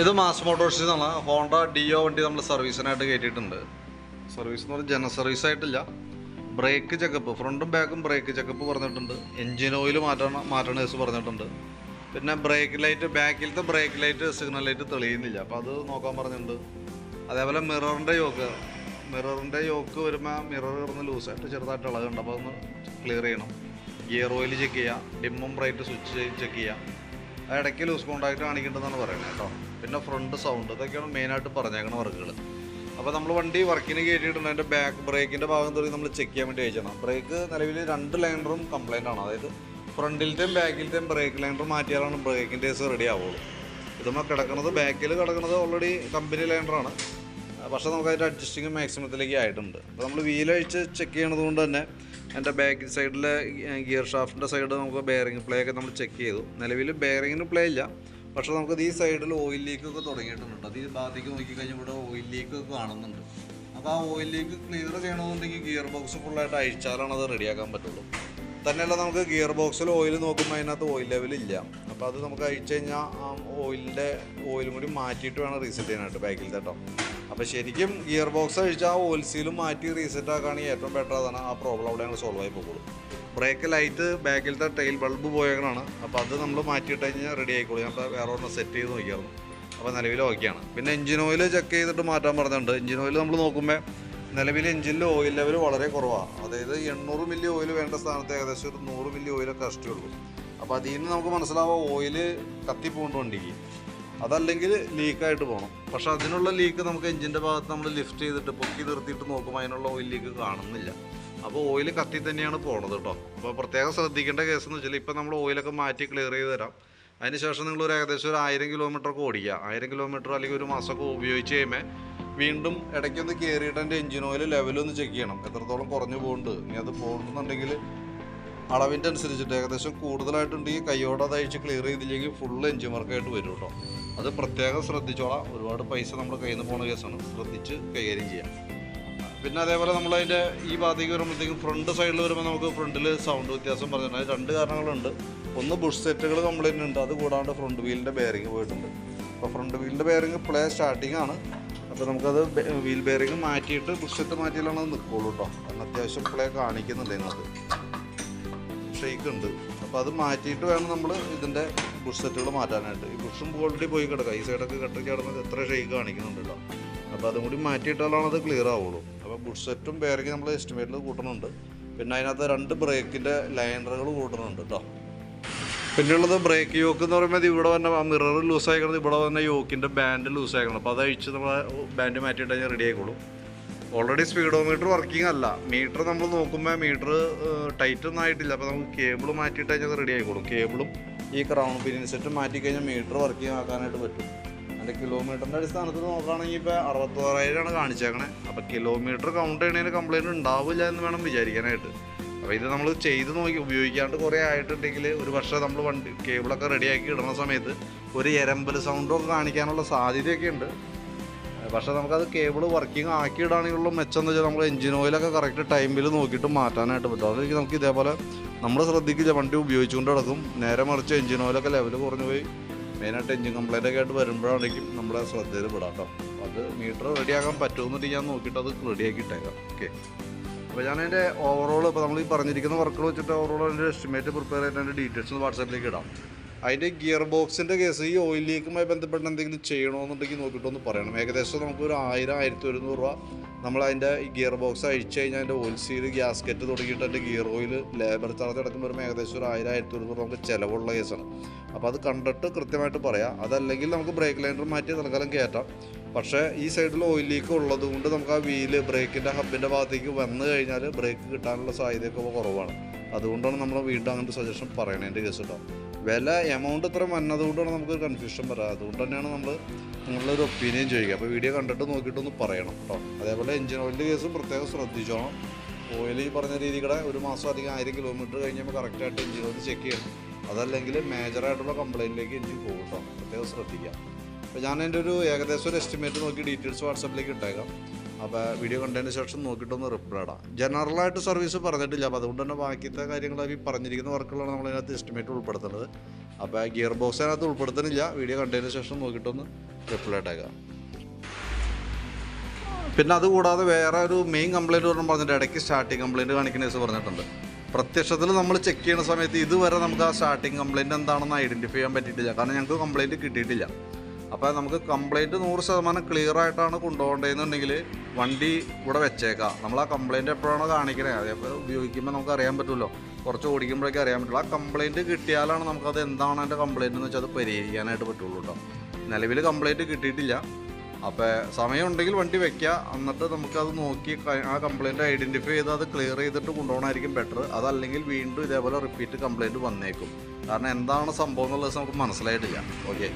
ഇത് മാസ് മോട്ടോഴ്സിൽ നിന്നാണ് Honda deo വണ്ടി നമ്മൾ സർവീസിനായിട്ട് കയറ്റിയിട്ടുണ്ട് സർവീസ് എന്ന് പറഞ്ഞാൽ ജന സർവീസ് ആയിട്ടില്ല. ബ്രേക്ക് ചെക്കപ്പ് ഫ്രണ്ടും ബാക്കും ബ്രേക്ക് ചെക്കപ്പ് പറഞ്ഞിട്ടുണ്ട്. എൻജിൻ ഓയിൽ മാറ്റണം മാറ്റണ കേസ് പറഞ്ഞിട്ടുണ്ട്. പിന്നെ ബ്രേക്ക് ലൈറ്റ് ബാക്കിലത്തെ ബ്രേക്ക് ലൈറ്റ് സിഗ്നൽ ലൈറ്റ് തെളിയുന്നില്ല. അപ്പോൾ അത് നോക്കാൻ പറഞ്ഞിട്ടുണ്ട്. അതേപോലെ മിററിന്റെ യോക്ക് മിററിന്റെ യോക്ക് വരുമ്പോൾ മിറർ കിടന്ന് ലൂസായിട്ട് ചെറുതായിട്ട് ഇളകുണ്ട്. അപ്പോൾ അതൊന്ന് ക്ലിയർ ചെയ്യണം. ഗിയർ ഓയിൽ ചെക്ക് ചെയ്യുക ഡിമ്മും ബ്രൈറ്റ് സ്വിച്ച് ചെക്ക് ചെയ്യുക ഇടയ്ക്ക് ലൂസ് കോണ്ടാക്ട് കാണിക്കേണ്ടതെന്നാണ് പറയുന്നത് കേട്ടോ. പിന്നെ ഫ്രണ്ട് സൗണ്ട് ഇതൊക്കെയാണ് മെയിനായിട്ട് പറഞ്ഞേക്കണ വർക്കുകൾ അപ്പോൾ നമ്മൾ വണ്ടി വർക്കിന് കയറ്റിയിട്ടുണ്ട് അതിന്റെ ബാക്ക് ബ്രേക്കിന്റെ ഭാഗം തൊട്ട് നമ്മൾ ചെക്ക് ചെയ്യാൻ വേണ്ടി അയച്ചണം ബ്രേക്ക് നിലവിൽ രണ്ട് ലൈനറും കംപ്ലൈന്റ് ആണ്. അതായത് ഫ്രണ്ടിലത്തെയും ബാക്കിലത്തെയും ബ്രേക്ക് ലൈനർ മാറ്റിയാലാണ് ബ്രേക്കിന്റെ കേസ് റെഡി ആവുള്ളൂ. ഇതുമ്പോൾ കിടക്കുന്നത് ബാക്കിൽ കിടക്കുന്നത് ഓൾറെഡി കമ്പനി ലൈനറാണ് പക്ഷേ നമുക്ക് അതിന്റെ അഡ്ജസ്റ്റിങ് മാക്സിമത്തിലേക്ക് ആയിട്ടുണ്ട് അപ്പോൾ നമ്മൾ വീലഴിച്ച് ചെക്ക് ചെയ്യണത് കൊണ്ട് തന്നെ എന്റെ ബാക്ക് സൈഡിലെ ഗിയർ ഷാഫ്റ്റിന്റെ സൈഡ് നമുക്ക് ബെയറിംഗ് പ്ലേ ഒക്കെ നമ്മൾ ചെക്ക് ചെയ്തു. നിലവിൽ ബെയറിങ്ങിന് പ്ലേ ഇല്ല. പക്ഷേ നമുക്ക് ഈ സൈഡിൽ ഓയിൽ ലീക്ക് ഒക്കെ തുടങ്ങിയിട്ടുണ്ട്. അത് ഈ ഭാഗത്തേക്ക് നോക്കിക്കഴിഞ്ഞാൽ ഇവിടെ ഓയിൽ ലീക്ക് ഒക്കെ കാണുന്നുണ്ട്. അപ്പോൾ ആ ഓയിൽ ലീക്ക് ക്ലിയർ ചെയ്യണമെന്നുണ്ടെങ്കിൽ ഗിയർ ബോക്സ് ഫുള്ളായിട്ട് അഴിച്ചാലാണ് അത് റെഡിയാക്കാൻ പറ്റുള്ളൂ. തന്നെയല്ല നമുക്ക് ഗിയർ ബോക്സിൽ ഓയിൽ നോക്കുമ്പോൾ അതിനകത്ത് ഓയിൽ ലെവൽ ഇല്ല. അപ്പോൾ അത് നമുക്ക് അഴിച്ചു കഴിഞ്ഞാൽ ആ ഓയിലിന്റെ ഓയിലും കൂടി മാറ്റിയിട്ട് വേണം റീസെറ്റ് ചെയ്യാനായിട്ട് ബാക്കിൽ കേട്ടോ അപ്പോൾ ശരിക്കും ഗിയർ ബോക്സ് അഴിച്ച് ആ ഓയിൽ സീലും മാറ്റി റീസെറ്റ് ആക്കുകയാണെങ്കിൽ ഏറ്റവും ബെറ്റർ അതാണ്. ആ പ്രോബ്ലം അവിടെ ഞങ്ങൾ സോൾവ് ആയി പോകുള്ളൂ ബ്രേക്ക് ലൈറ്റ് ബാക്കിലത്തെ ടൈൽ ബൾബ് പോയേക്കണാണ് അപ്പോൾ അത് നമ്മൾ മാറ്റിയിട്ട് കഴിഞ്ഞാൽ റെഡി ആയിക്കോളൂ. ഞാൻ വേറെ ഒരെണ്ണം സെറ്റ് ചെയ്ത് നോക്കിയായിരുന്നു അപ്പോൾ നിലവിൽ ഓക്കെയാണ് പിന്നെ എഞ്ചിൻ ഓയിൽ ചെക്ക് ചെയ്തിട്ട് മാറ്റാൻ പറഞ്ഞിട്ടുണ്ട്. എഞ്ചിൻ ഓയിൽ നമ്മൾ നോക്കുമ്പോൾ നിലവിൽ എഞ്ചിനിൽ ഓയിൽ ലെവൽ വളരെ കുറവാണ് അതായത് എണ്ണൂറ് മില്ലി ഓയിൽ വേണ്ട സ്ഥാനത്ത് ഏകദേശം ഒരു നൂറ് മില്ലി ഓയിലൊക്കെ കഷ്ടിയുള്ളൂ അപ്പോൾ അതിൽ നിന്ന് നമുക്ക് മനസ്സിലാവുക ഓയിൽ കത്തിപ്പോണ്ട് വണ്ടിക്ക് അതല്ലെങ്കിൽ ലീക്കായിട്ട് പോകണം പക്ഷേ അതിനുള്ള ലീക്ക് നമുക്ക് എഞ്ചിന്റെ ഭാഗത്ത് നമ്മൾ ലിഫ്റ്റ് ചെയ്തിട്ട് പൊക്കി നിർത്തിയിട്ട് നോക്കുമ്പോൾ അതിനുള്ള ഓയിൽ ലീക്ക് കാണുന്നില്ല. അപ്പോൾ ഓയിൽ കത്തി തന്നെയാണ് പോണത് കേട്ടോ അപ്പോൾ പ്രത്യേകം ശ്രദ്ധിക്കേണ്ട കേസ് എന്ന് വെച്ചാൽ ഇപ്പോൾ നമ്മൾ ഓയിലൊക്കെ മാറ്റി ക്ലിയർ ചെയ്ത് തരാം. അതിനുശേഷം നിങ്ങൾ ഒരു ഏകദേശം ഒരു ആയിരം കിലോമീറ്റർ ഒക്കെ ഓടിക്കുക. ആയിരം കിലോമീറ്റർ അല്ലെങ്കിൽ ഒരു മാസമൊക്കെ ഉപയോഗിച്ച് കഴിയുമ്പോൾ വീണ്ടും ഇടയ്ക്കൊന്ന് കയറിയിട്ട് എന്റെ എഞ്ചിൻ ഓയിൽ ലെവലൊന്ന് ചെക്ക് ചെയ്യണം. എത്രത്തോളം കുറഞ്ഞു പോകുന്നുണ്ട് ഇനി അത് പോകുന്നുണ്ടെങ്കിൽ അളവിന്റെ അനുസരിച്ചിട്ട് ഏകദേശം കൂടുതലായിട്ടുണ്ടെങ്കിൽ കൈയോടെ അത് അഴിച്ച് ക്ലിയർ ചെയ്തില്ലെങ്കിൽ ഫുൾ എഞ്ചിൻ വർക്കായിട്ട് വരും കേട്ടോ അത് പ്രത്യേകം ശ്രദ്ധിച്ചോളാം. ഒരുപാട് പൈസ നമ്മുടെ കയ്യിൽ നിന്ന് പോകുന്ന കേസാണ് ശ്രദ്ധിച്ച് കൈകാര്യം ചെയ്യാം. പിന്നെ അതേപോലെ നമ്മളതിന്റെ ഈ ഭാഗത്തേക്ക് വരുമ്പോഴത്തേക്കും ഫ്രണ്ട് സൈഡിൽ വരുമ്പോൾ നമുക്ക് ഫ്രണ്ടിൽ സൗണ്ട് വ്യത്യാസം പറഞ്ഞിട്ടുണ്ട്. രണ്ട് കാരണങ്ങളുണ്ട്. ഒന്ന് ബുഷ് സെറ്റുകൾ കംപ്ലൈന്റ് ഉണ്ട്. അത് കൂടാണ്ട് ഫ്രണ്ട് വീലിന്റെ ബെയറിങ് പോയിട്ടുണ്ട്. അപ്പോൾ ഫ്രണ്ട് വീലിന്റെ ബെയറിങ് പ്ലേ സ്റ്റാർട്ടിംഗ് ആണ്. അപ്പോൾ നമുക്കത് വീൽ ബെയറിങ് മാറ്റിയിട്ട് ബുഷ് സെറ്റ് മാറ്റിയാലാണ് അത് നിൽക്കുള്ളൂ കേട്ടോ കാരണം അത്യാവശ്യം പ്ലേ കാണിക്കുന്നുണ്ട് അതിനകത്ത് ഷേക്ക് ഉണ്ട്. അപ്പോൾ അത് മാറ്റിയിട്ട് വേണം നമ്മൾ ഇതിന്റെ ബുഷ് സെറ്റുകൾ മാറ്റാനായിട്ട്. ഈ ബുഷും ഓൾറെഡി പോയി കിടക്കുക. ഈ സൈഡൊക്കെ കെട്ടി കിടന്നത് എത്ര ഷേക്ക് കാണിക്കുന്നുണ്ട് കേട്ടോ അപ്പോൾ അതും കൂടി മാറ്റിയിട്ടാലാണ് അത് ക്ലിയർ ആവുള്ളൂ. അപ്പോൾ ബുഡ്സെറ്റും ബെയറിങ് നമ്മൾ എസ്റ്റിമേറ്റിൽ കൂട്ടുന്നുണ്ട്. പിന്നെ അതിനകത്ത് രണ്ട് ബ്രേക്കിന്റെ ലൈനറുകൾ കൂട്ടുന്നുണ്ട് കേട്ടോ. പിന്നെയുള്ളത് ബ്രേക്ക് യോക്ക് എന്ന് പറയുമ്പോൾ ഇവിടെ വന്ന മിറർ ലൂസ് ആയിക്കണത് ഇവിടെ വന്ന യോക്കിന്റെ ബാൻഡ് ലൂസ് ആയിക്കണം അപ്പോൾ അത് അഴിച്ച് നമ്മൾ ബാൻഡ് മാറ്റിയിട്ട് കഴിഞ്ഞാൽ റെഡി ആയിക്കോളും. ഓൾറെഡി സ്പീഡോമീറ്റർ വർക്കിംഗ് അല്ല. മീറ്റർ നമ്മൾ നോക്കുമ്പോൾ മീറ്റർ ടൈറ്റ് ഒന്നും ആയിട്ടില്ല. അപ്പോൾ നമുക്ക് കേബിൾ മാറ്റിയിട്ട് കഴിഞ്ഞാൽ റെഡി ആയിക്കോളും. കേബിളും ഈ ക്രൗൺ പിനിയൻ സെറ്റ് മാറ്റി കഴിഞ്ഞാൽ മീറ്റർ വർക്കിംഗ് ആക്കാനായിട്ട് പറ്റും. അതിന്റെ കിലോമീറ്ററിന്റെ അടിസ്ഥാനത്തിൽ നോക്കുകയാണെങ്കിൽ ഇപ്പോൾ അറുപത്തോറായിരമാണ് കാണിച്ചേക്കണേ. അപ്പോൾ കിലോമീറ്റർ കൗണ്ട് ചെയ്യണതിന് കംപ്ലൈന്റ് ഉണ്ടാവില്ല എന്ന് വേണം വിചാരിക്കാനായിട്ട്. അപ്പോൾ ഇത് നമ്മൾ ചെയ്ത് നോക്കി ഉപയോഗിക്കാണ്ട് കുറേ ആയിട്ടുണ്ടെങ്കിൽ ഒരു വർഷം നമ്മൾ വണ്ടി കേബിളൊക്കെ റെഡിയാക്കി ഇടുന്ന സമയത്ത് ഒരു എരമ്പൽ സൗണ്ടൊക്കെ കാണിക്കാനുള്ള സാധ്യതയൊക്കെ ഉണ്ട്. പക്ഷേ നമുക്കത് കേബിൾ വർക്കിംഗ് ആക്കി ഉള്ള മെച്ചം എന്ന് വെച്ചാൽ നമ്മൾ എഞ്ചിൻ ഓയിലൊക്കെ കറക്റ്റ് ടൈമിൽ നോക്കിയിട്ട് മാറ്റാനായിട്ട് പറ്റും. അതൊക്കെ നമുക്ക് ഇതേപോലെ നമ്മൾ ശ്രദ്ധിക്കില്ല വണ്ടി ഉപയോഗിച്ചുകൊണ്ട് കിടക്കും നേരെ മറിച്ച് എഞ്ചിൻ ഓയിലൊക്കെ ലെവൽ കുറഞ്ഞു പോയി മെയിനായിട്ട് എഞ്ചിൻ കംപ്ലൈന്റ് ഒക്കെ ആയിട്ട് വരുമ്പോഴായിരിക്കും നമ്മളെ ശ്രദ്ധയിൽ പെടാം കേട്ടോ അത് മീറ്റർ റെഡിയാക്കാൻ പറ്റുമെന്നിട്ട് ഞാൻ നോക്കിയിട്ട് അത് റെഡിയാക്കിയിട്ടേക്കാം ഓക്കെ അപ്പോൾ ഞാൻ അതിന്റെ ഓവറോൾ ഇപ്പോൾ നമ്മൾ ഈ പറഞ്ഞിരിക്കുന്ന വർക്കുകൾ വെച്ചിട്ട് ഓവറോൾ അതിന്റെ എസ്റ്റിമേറ്റ് പ്രിപ്പയർ ചെയ്തിട്ട് അതിന്റെ ഡീറ്റെയിൽസ് വാട്സാപ്പിലേക്ക് ഇടാം. അതിന്റെ ഗിയർ ബോക്സിന്റെ കേസ് ഈ ഓയിൽ ലീക്കുമായി ബന്ധപ്പെട്ട് എന്തെങ്കിലും ചെയ്യണമെന്നുണ്ടെങ്കിൽ നോക്കിയിട്ടൊന്ന് പറയണം. ഏകദേശം നമുക്കൊരു ആയിരം ആയിരത്തി ഒരുന്നൂറ് രൂപ നമ്മൾ അതിന്റെ ഗിയർ ബോക്സ് അഴിച്ചു കഴിഞ്ഞാൽ അതിന്റെ ഓയിൽ സീൽ ഗ്യാസ്കറ്റ് തുടങ്ങിയിട്ട് അതിന്റെ ഗിയർ ഓയിൽ ലേബർ ചാർജ് അടക്കം വരുമ്പോൾ ഏകദേശം ഒരു ആയിരം ആയിരത്തി ഒരുന്നൂറ് നമുക്ക് ചിലവുള്ള കേസാണ്. അപ്പോൾ അത് കണ്ടിട്ട് കൃത്യമായിട്ട് പറയാം. അതല്ലെങ്കിൽ നമുക്ക് ബ്രേക്ക് ലൈനർ മാറ്റി തൽക്കാലം കയറ്റാം പക്ഷേ ഈ സൈഡിൽ ഓയിൽ ലീക്ക് ഉള്ളത് കൊണ്ട് നമുക്ക് ആ വീൽ ബ്രേക്കിന്റെ ഹബിന്റെ ഭാഗത്തേക്ക് വന്നു കഴിഞ്ഞാൽ ബ്രേക്ക് കിട്ടാനുള്ള സാധ്യതയൊക്കെ കുറവാണ്. അതുകൊണ്ടാണ് നമ്മൾ വീണ്ടും അങ്ങനത്തെ സജഷൻ പറയണതിന്റെ കേസ് കേട്ടോ. വില എമൗണ്ട് ഇത്ര വന്നതുകൊണ്ടാണ് നമുക്കൊരു കൺഫ്യൂഷൻ വരാം. അതുകൊണ്ട് തന്നെയാണ് നമ്മൾ നിങ്ങളുടെ ഒരു ഒപ്പീനിയൻ ചോദിക്കുക. അപ്പോൾ വീഡിയോ കണ്ടിട്ട് നോക്കിയിട്ടൊന്ന് പറയണം കേട്ടോ അതേപോലെ എഞ്ചിൻ ഓയിലിന്റെ കേസും പ്രത്യേകം ശ്രദ്ധിച്ചോണം. ഓയിൽ ഈ പറഞ്ഞ രീതിയുടെ ഒരു മാസം അധികം ആയിരം കിലോമീറ്റർ കഴിഞ്ഞപ്പോൾ കറക്റ്റായിട്ട് എഞ്ചിൻ ഓയിൽ ചെക്ക് ചെയ്യണം. അതല്ലെങ്കിൽ മേജറായിട്ടുള്ള കംപ്ലൈന്റിലേക്ക് എഞ്ചിൻ പോകും കേട്ടോ പ്രത്യേകം ശ്രദ്ധിക്കുക. അപ്പോൾ ഞാൻ എന്റെ ഒരു ഏകദേശം ഒരു എസ്റ്റിമേറ്റ് നോക്കി ഡീറ്റെയിൽസ് വാട്സപ്പിലേക്ക് ഇട്ടേക്കാം. അപ്പോൾ വീഡിയോ കണ്ടതിന് ശേഷം നോക്കിയിട്ടൊന്ന് റിപ്ലൈ ഇടാം. ജനറലായിട്ട് സർവീസ് പറഞ്ഞിട്ടില്ല. അപ്പോൾ അതുകൊണ്ട് തന്നെ ബാക്കിയത്തെ കാര്യങ്ങൾ ഈ പറഞ്ഞിരിക്കുന്ന വർക്കുകളാണ് നമ്മൾ നമ്മളതിനകത്ത് എസ്റ്റിമേറ്റ് ഉൾപ്പെടുത്തുന്നത്. അപ്പോൾ ഗിയർ ബോക്സ് അതിനകത്ത് ഉൾപ്പെടുത്തുന്നില്ല. വീഡിയോ കണ്ടതിന് ശേഷം നോക്കിയിട്ടൊന്ന് റിപ്ലൈ ഇട്ടേക്കാം. പിന്നെ അതുകൂടാതെ വേറെ ഒരു മെയിൻ കംപ്ലയിന്റ് പറഞ്ഞു പറഞ്ഞിട്ട് ഇടയ്ക്ക് സ്റ്റാർട്ടിങ് കംപ്ലയിന്റ് കാണിക്കുന്ന കേസ് പറഞ്ഞിട്ടുണ്ട്. പ്രത്യക്ഷത്തിൽ നമ്മൾ ചെക്ക് ചെയ്യുന്ന സമയത്ത് ഇതുവരെ നമുക്ക് ആ സ്റ്റാർട്ടിങ് കംപ്ലയിന്റ് എന്താണെന്ന് ഐഡന്റിഫൈ ചെയ്യാൻ പറ്റിയിട്ടില്ല. കാരണം ഞങ്ങൾക്ക് കംപ്ലയിന്റ് കിട്ടിയിട്ടില്ല. അപ്പോൾ നമുക്ക് കംപ്ലയിന്റ് നൂറ് ശതമാനം ക്ലിയർ ആയിട്ടാണ് കൊണ്ടുപോകേണ്ടതെന്നുണ്ടെങ്കിൽ വണ്ടി ഇവിടെ വെച്ചേക്കാം. നമ്മൾ ആ കംപ്ലൈന്റ് എപ്പോഴാണോ കാണിക്കണേ? അതേപോലെ ഉപയോഗിക്കുമ്പോൾ നമുക്ക് അറിയാൻ പറ്റുമല്ലോ കുറച്ച് ഓടിക്കുമ്പോഴേക്കും അറിയാൻ പറ്റുള്ളൂ ആ കംപ്ലൈന്റ് കിട്ടിയാലാണ് നമുക്കത് എന്താണ് അതിന്റെ കംപ്ലൈന്റ് എന്ന് വെച്ചാൽ അത് പരിഹരിക്കാനായിട്ട് പറ്റുള്ളൂ കേട്ടോ നിലവിൽ കംപ്ലൈന്റ് കിട്ടിയിട്ടില്ല. അപ്പോൾ സമയമുണ്ടെങ്കിൽ വണ്ടി വെക്കുക എന്നിട്ട് നമുക്കത് നോക്കി ആ കംപ്ലൈന്റ് ഐഡന്റിഫൈ ചെയ്ത് അത് ക്ലിയർ ചെയ്തിട്ട് കൊണ്ടുപോകണമായിരിക്കും ബെറ്റർ അതല്ലെങ്കിൽ വീണ്ടും ഇതേപോലെ റിപ്പീറ്റ് കംപ്ലൈന്റ് വന്നേക്കും. കാരണം എന്താണ് സംഭവം എന്നുള്ളത് നമുക്ക് മനസ്സിലായിട്ടില്ല. ഓക്കെ